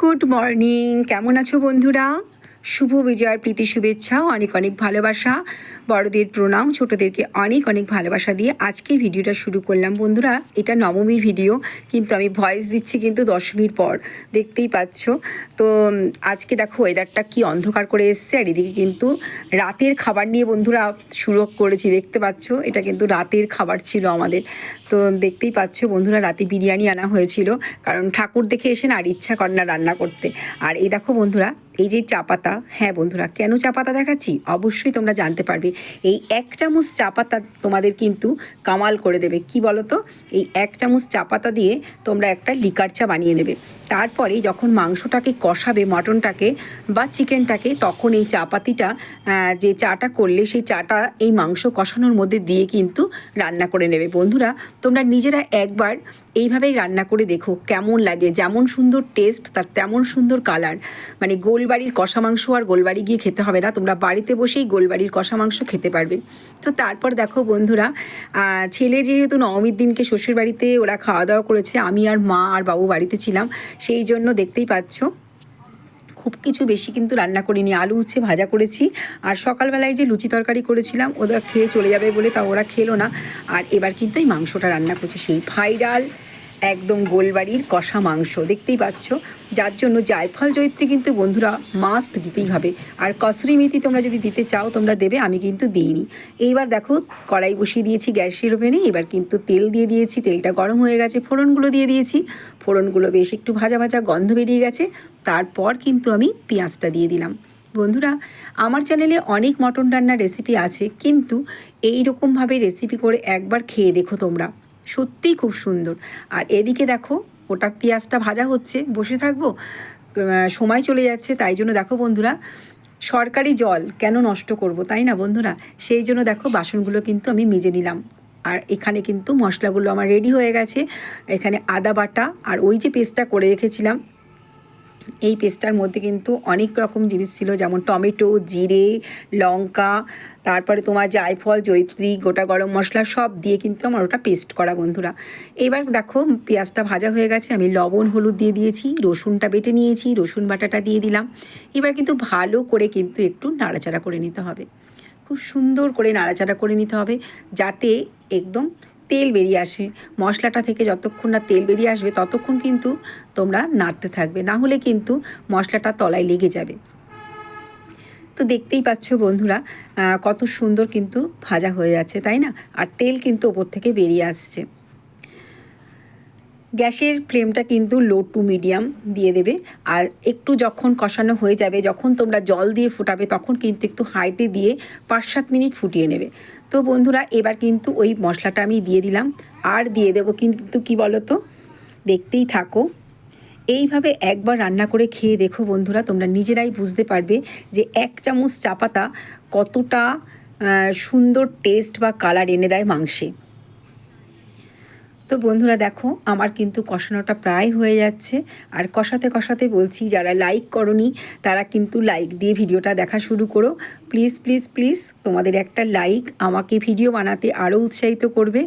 Good morning. কেমন আছো বন্ধুরা? শুভ বিজয়ার প্রীতি শুভেচ্ছা, অনেক অনেক ভালোবাসা। বড়দের প্রণাম, ছোটদেরকে অনেক অনেক ভালোবাসা দিয়ে আজকে ভিডিওটা শুরু করলাম। বন্ধুরা, এটা নবমীর ভিডিও, কিন্তু আমি ভয়েস দিচ্ছি কিন্তু দশমীর পর, দেখতেই পাচ্ছ। তো আজকে দেখো ওয়েদারটা কি অন্ধকার করে এসছে, আর এদিকে কিন্তু রাতের খাবার নিয়ে বন্ধুরা শুরু করেছি, দেখতে পাচ্ছ? এটা কিন্তু রাতের খাবার ছিল আমাদের। তো, দেখতেই পাচ্ছ বন্ধুরা, রাতে বিরিয়ানি আনা হয়েছিল, কারণ ঠাকুর দেখে এসে না আর ইচ্ছা করে না রান্না করতে। আর এই দেখো বন্ধুরা এই যে চা পাতা হ্যাঁ বন্ধুরা, কেন চা পাতা দেখাচ্ছি? অবশ্যই তোমরা জানতে পারবে। এই এক চামচ চা পাতা তোমাদের কিন্তু কামাল করে দেবে। কি বলো তো এই এক চামচ চা পাতা দিয়ে তোমরা একটা লিকার চা বানিয়ে নেবে। তারপরে যখন মাংসটাকে কষাবে, মটনটাকে বা চিকেনটাকে, তখন এই চা পাতিটা যে চাটা করলে সেই চাটা এই মাংস কষানোর মধ্যে দিয়ে কিন্তু রান্না করে নেবে। বন্ধুরা, তোমরা নিজেরা একবার এইভাবেই রান্না করে দেখো কেমন লাগে, যেমন সুন্দর টেস্ট তার তেমন সুন্দর কালার মানে গোলবাড়ির কষা মাংস আর গোলবাড়ি গিয়ে খেতে হবে না, তোমরা বাড়িতে বসেই গোলবাড়ির কষা মাংস খেতে পারবে। তো তারপর দেখো বন্ধুরা ছেলে যেহেতু নবমীর দিনকে শ্বশুর বাড়িতে ওরা খাওয়া দাওয়া করেছে, আমি আর মা আর বাবু বাড়িতে ছিলাম সেই জন্য দেখতেই পাচ্ছ। খুব কিছু বেশি কিন্তু রান্না করিনি। আলু উচ্ছে ভাজা করেছি। আর সকালবেলায় যে লুচি তরকারি করেছিলাম, ওরা খেয়ে চলে যাবে বলে তা ওরা খেলো না। আর এবার কিন্তু এই মাংসটা রান্না করছি। সেই ভাইরাল একদম গোলবাড়ির কষা মাংস, দেখতেই পাচ্ছ? যার জন্য জায়ফল জয়িত্রী কিন্তু বন্ধুরা মাস্ট দিতেই হবে। আর কসুরি মেথি তোমরা যদি দিতে চাও, তোমরা দেবে, আমি কিন্তু দিইনি। এইবার দেখো, কড়াই বসিয়ে দিয়েছি গ্যাসের ওভেনে এবার কিন্তু তেল দিয়ে দিয়েছি, তেলটা গরম হয়ে গেছে, ফোড়নগুলো দিয়ে দিয়েছি। ফোড়নগুলো বেশ একটু ভাজা ভাজা গন্ধ বেরিয়ে গেছে, তারপর কিন্তু আমি পেঁয়াজটা দিয়ে দিলাম। বন্ধুরা, আমার চ্যানেলে অনেক মটন রান্নার রেসিপি আছে, কিন্তু এই রকমভাবে রেসিপি করে একবার খেয়ে দেখো তোমরা। সত্যিই খুব সুন্দর। আর এদিকে দেখো, ওটা পেঁয়াজটা ভাজা হচ্ছে, বসে থাকব সময় চলে যাচ্ছে, তাই জন্য দেখো বন্ধুরা, সরকারি জল কেন নষ্ট করব, তাই না বন্ধুরা? সেই জন্য দেখো বাসনগুলো কিন্তু আমি মেজে নিলাম। আর এখানে কিন্তু মশলাগুলো আমার রেডি হয়ে গেছে। এখানে আদা বাটা আর ওই যে পেস্টটা করে রেখেছিলাম এই পেস্টটার মধ্যে কিন্তু অনেক রকম জিনিস ছিল, যেমন টমেটো, জিরে, লঙ্কা, তারপরে তোমার জায়ফল জৈত্রী গোটা গরম মশলা সব দিয়ে কিন্তু আমার ওটা পেস্ট করা বন্ধুরা। এবার দেখো পেঁয়াজটা ভাজা হয়ে গেছে, আমি লবণ, হলুদ দিয়ে দিয়েছি, রসুনটা বেটে নিয়েছি, রসুন বাটাটা দিয়ে দিলাম। এবার কিন্তু ভালো করে কিন্তু একটু নাড়াচাড়া করে নিতে হবে। খুব সুন্দর করে নাড়াচাড়া করে নিতে হবে, যাতে একদম তেল বেরিয়ে আসে। মশলাটা থেকে যতক্ষণ না তেল বেরিয়ে আসবে, ততক্ষণ কিন্তু তোমরা নাড়তে থাকবে। না হলে কিন্তু মশলাটা তলায় লেগে যাবে। তো দেখতেই পাচ্ছ বন্ধুরা কত সুন্দর কিন্তু ভাজা হয়ে যাচ্ছে তাই না? আর তেল কিন্তু ওপর থেকে বেরিয়ে আসছে। গ্যাসের ফ্লেমটা কিন্তু লো টু মিডিয়াম দিয়ে দেবে। আর একটু যখন কষানো হয়ে যাবে, যখন তোমরা জল দিয়ে ফুটাবে, তখন কিন্তু একটু হাইতে দিয়ে পাঁচ সাত মিনিট ফুটিয়ে নেবে। তো বন্ধুরা, এবার কিন্তু ওই মশলাটা আমি দিয়ে দিলাম। আর দিয়ে দেবো কিন্তু কি বলো তো দেখতেই থাকো। এইভাবে একবার রান্না করে খেয়ে দেখো বন্ধুরা, তোমরা নিজেরাই বুঝতে পারবে যে এক চামচ চা পাতা কতটা সুন্দর টেস্ট বা কালার এনে দেয় মাংসে। তো বন্ধুরা দেখো, আমার কিন্তু কষানোটা প্রায় হয়ে যাচ্ছে। আর কষাতে কষাতে বলছি, যারা লাইক করনি, তারা কিন্তু লাইক দিয়ে ভিডিওটা দেখা শুরু করো। প্লিজ প্লিজ প্লিজ তোমাদের একটা লাইক আমাকে ভিডিও বানাতে আরও উৎসাহিত করবে।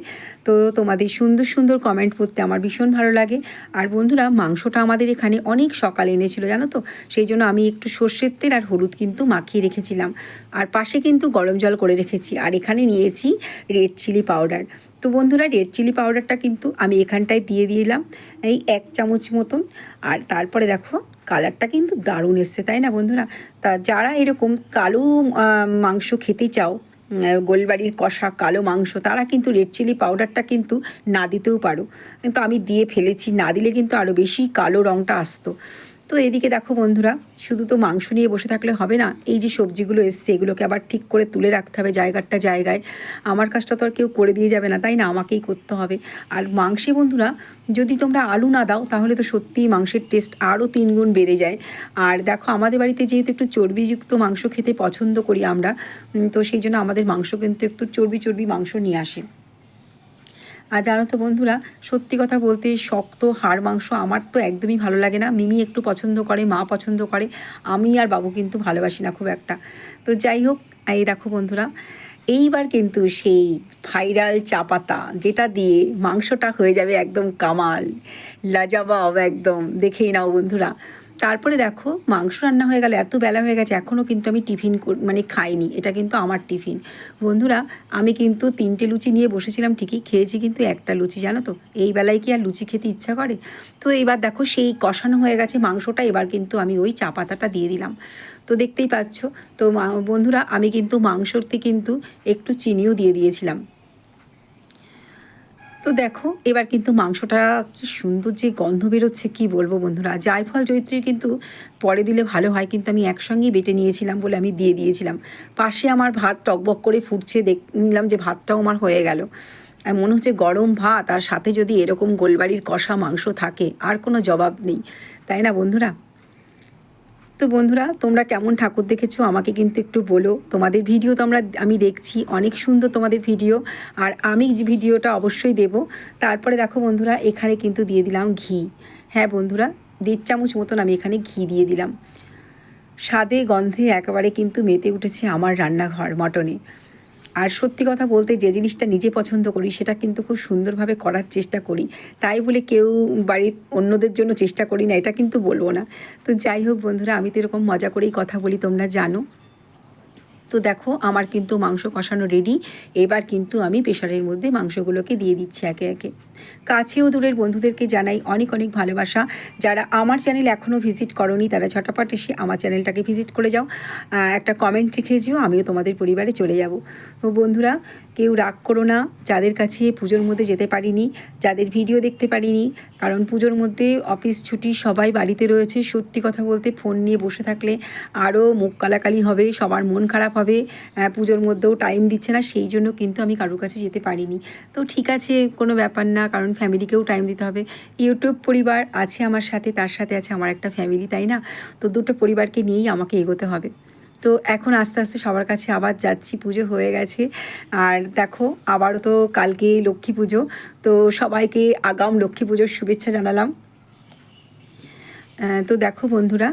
তো তোমাদের সুন্দর সুন্দর কমেন্ট পড়তে আমার ভীষণ ভালো লাগে। আর বন্ধুরা, মাংসটা আমাদের এখানে অনেক সকালে এনেছিল, জানো তো? সেই জন্য আমি একটু সর্ষের তেল আর হলুদ কিন্তু মাখিয়ে রেখেছিলাম। আর পাশে কিন্তু গরম জল করে রেখেছি। আর এখানে নিয়েছি রেড চিলি পাউডার তো বন্ধুরা রেড চিলি পাউডারটা কিন্তু আমি এখানটায় দিয়ে দিলাম, এই এক চামচ মতন। আর তারপরে দেখো কালারটা কিন্তু দারুণ এসছে, তাই না বন্ধুরা? তা যারা এরকম কালো মাংস খেতে চাও গোলবাড়ির কষা কালো মাংস, তারা কিন্তু রেড চিলি পাউডারটা কিন্তু না দিতেও পারো। কিন্তু আমি দিয়ে ফেলেছি, না দিলে কিন্তু আরও বেশি কালো রঙটা আসতো। তো এদিকে দেখো বন্ধুরা, শুধু তো মাংস নিয়ে বসে থাকলে হবে না, এই যে সবজিগুলো এসছে, এগুলোকে আবার ঠিক করে তুলে রাখতে হবে জায়গাটা জায়গায়। আমার কাজটা তো আর কেউ করে দিয়ে যাবে না, তাই না? আমাকেই করতে হবে। আর মাংসে বন্ধুরা, যদি তোমরা আলু না দাও, তাহলে তো সত্যিই মাংসের টেস্ট আরও তিন গুণ বেড়ে যায়। আর দেখো, আমাদের বাড়িতে যেহেতু একটু চর্বিযুক্ত মাংস খেতে পছন্দ করি আমরা তো সেই জন্য আমাদের মাংস কিন্তু একটু চর্বি চর্বি মাংস নিয়ে আসে। আর জানো তো বন্ধুরা, সত্যি কথা বলতে শক্ত হাড় মাংস আমার তো একদমই ভালো লাগে না। মিমি একটু পছন্দ করে, মা পছন্দ করে, আমি আর বাবু কিন্তু ভালোবাসি না খুব একটা। তো যাই হোক, এই দেখো বন্ধুরা, এইবার কিন্তু সেই ভাইরাল চা পাতা, যেটা দিয়ে মাংসটা হয়ে যাবে একদম কামাল, লাজাবাব একদম, দেখেই নাও বন্ধুরা। তারপরে দেখো, মাংস রান্না হয়ে গেল, এত বেলা হয়ে গেছে এখনও কিন্তু আমি টিফিন মানে খাইনি, এটা কিন্তু আমার টিফিন। বন্ধুরা, আমি কিন্তু তিনটে লুচি নিয়ে বসেছিলাম ঠিকই, খেয়েছি কিন্তু একটা লুচি, জানো তো? এই বেলায় কি আর লুচি খেতে ইচ্ছা করে? তো এবার দেখো, সেই কষানো হয়ে গেছে মাংসটা, এবার কিন্তু আমি ওই চা পাতাটা দিয়ে দিলাম। তো দেখতেই পাচ্ছ, তো বন্ধুরা, আমি কিন্তু মাংসতে কিন্তু একটু চিনিও দিয়ে দিয়েছিলাম। তো দেখো, এবার কিন্তু মাংসটা কি সুন্দর যে গন্ধ বেরোচ্ছে, কি বলব বন্ধুরা? জায়ফল জৈত্রী কিন্তু পরে দিলে ভালো হয়, কিন্তু আমি একসঙ্গেই বেটে নিয়েছিলাম বলে আমি দিয়ে দিয়েছিলাম। পাশে আমার ভাত টকবক করে ফুটছে, দেখ, নিলাম যে ভাতটাও আমার হয়ে গেল। মনে হচ্ছে গরম ভাত, আর সাথে যদি এরকম গোলবাড়ির কষা মাংস থাকে, আর কোনো জবাব নেই। তাই না বন্ধুরা? তো বন্ধুরা, তোমরা কেমন ঠাকুর দেখেছ আমাকে কিন্তু একটু বলো। তোমাদের ভিডিও তো আমরা, আমি দেখছি, অনেক সুন্দর তোমাদের ভিডিও। আর আমি ভিডিওটা অবশ্যই দেব। তারপরে দেখো বন্ধুরা, এখানে কিন্তু দিয়ে দিলাম ঘি। হ্যাঁ বন্ধুরা, দেড় চামচ মতন আমি এখানে ঘি দিয়ে দিলাম। স্বাদে গন্ধে একেবারে কিন্তু মেতে উঠেছে আমার রান্নাঘর, মটনে। আর সত্যি কথা বলতে যে জিনিসটা নিজে পছন্দ করি, সেটা কিন্তু খুব সুন্দরভাবে করার চেষ্টা করি। তাই বলে কেউ বাড়ির অন্যদের জন্য চেষ্টা করি না, এটা কিন্তু বলব না। তো যাই হোক বন্ধুরা, আমি তো এরকম মজা করেই কথা বলি, তোমরা জানো। তো দেখো, আমার কিন্তু মাংস কষানো রেডি এবার কিন্তু আমি প্রেশারের মধ্যে মাংসগুলোকে দিয়ে দিচ্ছি একে একে। কাছেও দূরের বন্ধুদেরকে জানাই অনেক অনেক ভালোবাসা। যারা আমার চ্যানেল এখনও ভিজিট করনি, তারা ঝটাপট এসে আমার চ্যানেলটাকে ভিজিট করে যাও। একটা কমেন্ট রেখে যেও, আমিও তোমাদের পরিবারে চলে যাব। তো বন্ধুরা, কেউ রাগ করো না, যাদের কাছে পুজোর মধ্যে যেতে পারিনি, যাদের ভিডিও দেখতে পারিনি, কারণ পুজোর মধ্যে অফিস ছুটি সবাই বাড়িতে রয়েছে। সত্যি কথা বলতে ফোন নিয়ে বসে থাকলে আরও মুখ কালাকালি হবে, সবার মন খারাপ হবে। পুজোর মধ্যেও টাইম দিচ্ছে না, সেই জন্য কিন্তু আমি কারোর কাছে যেতে পারিনি। তো ঠিক আছে, কোনো ব্যাপার না। কারণ ফ্যামিলিকেও টাইম দিতে হবে। ইউটিউব পরিবার আছে আমার সাথে, তার সাথে আছে আমার একটা ফ্যামিলি তাই না? তো দুটো পরিবারকে নিয়েই আমাকে এগোতে হবে। তো এখন আস্তে আস্তে সবার কাছে আবার যাচ্ছি, পুজো হয়ে গেছে। আর দেখো, আবারও তো কালকে লক্ষ্মী পুজো। তো সবাইকে আগাম লক্ষ্মী পুজোর শুভেচ্ছা জানালাম। তো দেখো বন্ধুরা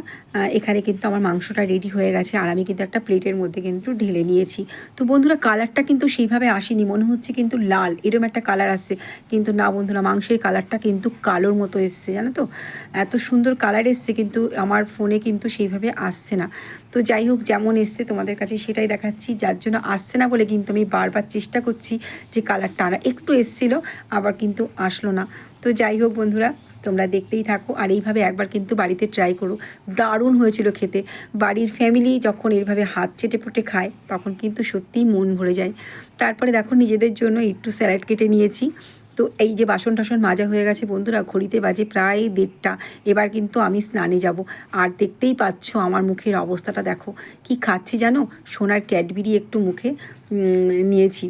এখানে কিন্তু আমার মাংসটা রেডি হয়ে গেছে আর আমি কিন্তু একটা প্লেটের মধ্যে কিন্তু ঢেলে নিয়েছি। তো বন্ধুরা কালারটা কিন্তু সেইভাবে আসেনি, মনে হচ্ছে কিন্তু লাল এরম একটা কালার আসছে। কিন্তু না বন্ধুরা, মাংসের কালারটা কিন্তু কালোর মতো এসছে, জানো তো? এত সুন্দর কালার এসছে কিন্তু আমার ফোনে কিন্তু সেইভাবে আসছে না। তো যাই হোক, যেমন এসছে তোমাদের কাছে সেটাই দেখাচ্ছি। যার জন্য আসছে না বলে কিন্তু আমি বারবার চেষ্টা করছি যে কালারটা আনা। একটু এসছিল, আবার কিন্তু আসলো না। তো যাই হোক বন্ধুরা তোমরা দেখতেই থাকো। আর এইভাবে একবার কিন্তু বাড়িতে ট্রাই করো। দারুণ হয়েছিল খেতে। বাড়ির ফ্যামিলি যখন এরভাবে হাত চেটে পুটে খায়, তখন কিন্তু সত্যিই মন ভরে যায়। তারপরে দেখো নিজেদের জন্য একটু স্যালাড কেটে নিয়েছি। তো এই যে বাসন টাসন মাজা হয়ে গেছে বন্ধুরা, ঘড়িতে বাজে প্রায় দেড়টা। এবার কিন্তু আমি স্নানে যাব। আর দেখতেই পাচ্ছ আমার মুখের অবস্থাটা দেখো। কি খাচ্ছি জানো? সোনার ক্যাডবেরি একটু মুখে নিয়েছি।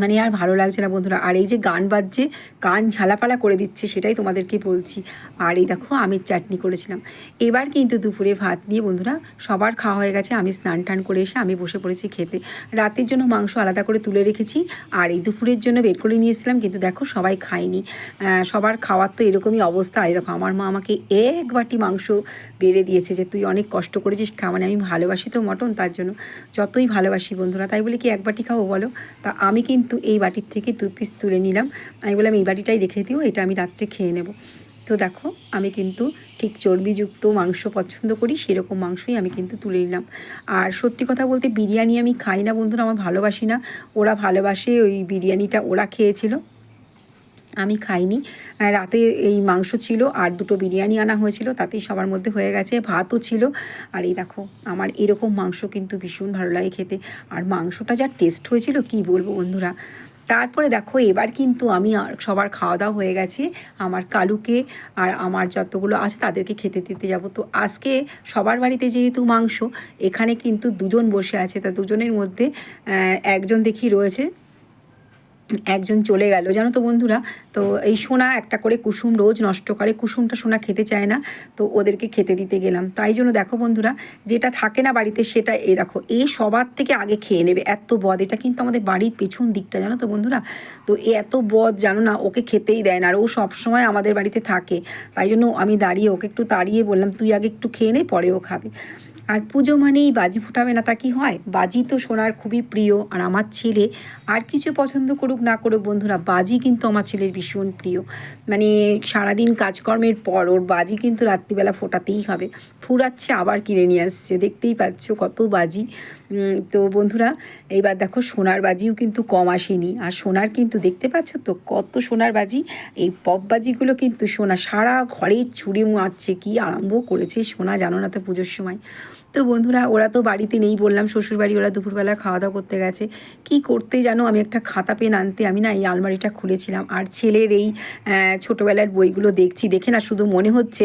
মানে আর ভালো লাগছে না বন্ধুরা। আর এই যে গান বাজছে, কান ঝালাপালা করে দিচ্ছে, সেটাই তোমাদেরকে বলছি। আর এই দেখো, আমের চাটনি করেছিলাম। এবার কিন্তু দুপুরে ভাত দিয়ে বন্ধুরা, সবার খাওয়া হয়ে গেছে। আমি স্নান টান করে এসে আমি বসে পড়েছি খেতে। রাতের জন্য মাংস আলাদা করে তুলে রেখেছি। আর এই দুপুরের জন্য বের করে নিয়েছিলাম কিন্তু দেখো, সবাই খায়নি। সবার খাওয়ার তো এরকমই অবস্থা। আর দেখো, আমার মা আমাকে এক বাটি মাংস বেড়ে দিয়েছে যে, তুই অনেক কষ্ট করেছিস খা। মানে আমি ভালোবাসি তো মটন, তার জন্য যতই ভালোবাসি বন্ধুরা, তাই বলে কি এক বাটি খাব বলো? তা আমি কিন্তু এই বাটির থেকে দু পিস তুলে নিলাম। আমি বললাম, এই বাটিটাই রেখে দিও, এটা আমি রাত্রে খেয়ে নেব। তো দেখো, আমি কিন্তু ঠিক চর্বিযুক্ত মাংস পছন্দ করি, সেরকম মাংসই আমি কিন্তু তুলে নিলাম। আর সত্যি কথা বলতে, বিরিয়ানি আমি খাই না বন্ধুরা, আমার ভালোবাসি না। ওরা ভালোবাসে ওই বিরিয়ানিটা, ওরা খেয়েছিল। আমি খাইনি। রাতে এই মাংস ছিল আর দুটো বিরিয়ানি আনা হয়েছিল, তাতেই সবার মধ্যে হয়ে গেছে, ভাতও ছিল। আর এই দেখো, আমার এরকম মাংস কিন্তু ভীষণ ভালো লাগে খেতে। আর মাংসটা যা টেস্ট হয়েছিল, কি বলব বন্ধুরা? তারপরে দেখো, এবার কিন্তু আমি আর সবার খাওয়া দাওয়া হয়ে গেছে। আমার কালুকে আর আমার যতগুলো আছে তাদেরকে খেতে দিতে যাব। তো আজকে সবার বাড়িতে যেহেতু মাংস, এখানে কিন্তু দুজন বসে আছে। তা দুজনের মধ্যে একজন দেখি রয়েছে। একজন চলে গেল, জানো তো বন্ধুরা? তো এই সোনা একটা করে কুসুম রোজ নষ্ট করে, কুসুমটা সোনা খেতে চায় না, তো ওদেরকে খেতে দিতে গেলাম। তাই জন্য দেখো বন্ধুরা, যেটা থাকে না বাড়িতে সেটা এই দেখো এই সবার থেকে আগে খেয়ে নেবে, এত বদ। এটা কিন্তু আমাদের বাড়ির পেছন দিকটা, জানো তো বন্ধুরা? তো এ এত বদ, জানো না, ওকে খেতেই দেয় না, আর ও সবসময় আমাদের বাড়িতে থাকে। তাই জন্য আমি দাঁড়িয়ে ওকে একটু তাড়িয়ে বললাম, তুই আগে একটু খেয়ে নে, পরে ও খাবে। আর পুজো মানেই বাজি ফুটাবে না তা কি হয়? বাজি তো সোনার খুবই প্রিয়, আর আমার ছেলে আর কিছু পছন্দ করুক না করুক বন্ধুরা, বাজি কিন্তু আমার ছেলের ভীষণ প্রিয়। মানে সারাদিন কাজকর্মের পর ওর বাজি কিন্তু রাত্রিবেলা ফোটাতেই হবে। ফুরাচ্ছে, আবার কিনে নিয়ে আসছে, দেখতেই পাচ্ছ কত বাজি। তো বন্ধুরা, এইবার দেখো সোনার বাজিও কিন্তু কম আসেনি। আর সোনার কিন্তু দেখতে পাচ্ছ তো কত সোনার বাজি? এই পপ বাজিগুলো কিন্তু সোনা সারা ঘরে ছুঁড়ে মারছে, কি আরম্ভ করেছে সোনা জানো না তো পুজোর সময়। তো বন্ধুরা, ওরা তো বাড়িতে নেই বললাম, শ্বশুরবাড়ি ওরা দুপুরবেলা খাওয়া দাওয়া করতে গেছে। কি করতে জানো, আমি একটা খাতা পেন আনতে, আমি না এই আলমারিটা খুলেছিলাম। আর ছেলের এই ছোটোবেলার বইগুলো দেখছি, দেখে না শুধু মনে হচ্ছে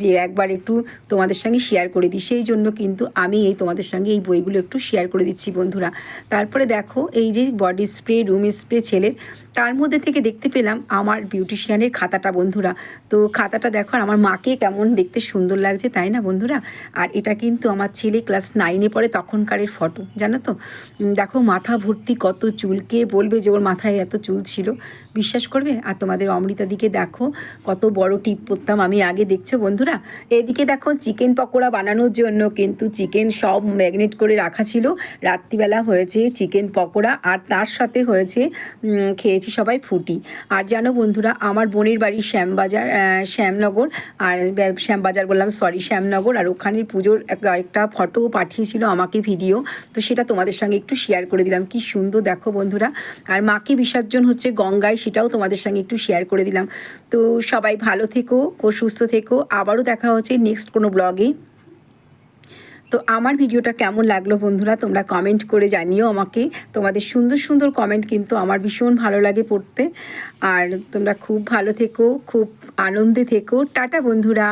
যে একবার একটু তোমাদের সঙ্গে শেয়ার করে দিই। সেই জন্য কিন্তু আমি এই তোমাদের সঙ্গে এই বইগুলো একটু শেয়ার করে দিচ্ছি বন্ধুরা। তারপরে দেখো, এই যে বডি স্প্রে রুম স্প্রে ছেলের তার মধ্যে থেকে দেখতে পেলাম আমার বিউটিশিয়ানের খাতাটা বন্ধুরা। তো খাতাটা দেখো আমার মাকে কেমন দেখতে সুন্দর লাগছে, তাই না বন্ধুরা? আর এটা কিন্তু আমার ছেলে ক্লাস নাইনে পড়ে তখনকারের ফটো জানো তো? দেখো মাথা ভর্তি কত চুলকে বলবে যে ওর মাথায় এত চুল ছিল? বিশ্বাস করবে? আর তোমাদের অমৃতা দিকে দেখো, কত বড় টিপ পরতাম আমি আগে, দেখছ বন্ধুরা? এদিকে দেখো চিকেন পকোড়া বানানোর জন্য কিন্তু চিকেন সব ম্যাগনেট করে রাখা ছিল। রাত্রিবেলা হয়েছে চিকেন পকোড়া আর তার সাথে হয়েছে খেয়েছি সবাই ফুটি। আর জানো বন্ধুরা, আমার বোনের বাড়ি শ্যামবাজার শ্যামনগর। আর শ্যামবাজার বললাম সরি শ্যামনগর। আর ওখানের পুজোর এক- একটা ফটো পাঠিয়েছিল আমাকে ভিডিও তো সেটা তোমাদের সঙ্গে একটু শেয়ার করে দিলাম। কি সুন্দর, দেখো বন্ধুরা। আর মাকে বিসর্জন হচ্ছে গঙ্গায়, সেটাও তোমাদের সঙ্গে একটু শেয়ার করে দিলাম। তো সবাই ভালো থেকো ও সুস্থ থেকো। আবারও দেখা হচ্ছে নেক্সট কোনো ব্লগে তো আমার ভিডিওটা কেমন লাগল বন্ধুরা তোমরা কমেন্ট করে জানিও আমাকে। তোমাদের সুন্দর সুন্দর কমেন্ট কিন্তু আমার ভীষণ ভালো লাগে পড়তে। আর তোমরা খুব ভালো থেকো, খুব আনন্দে থেকো। টাটা বন্ধুরা।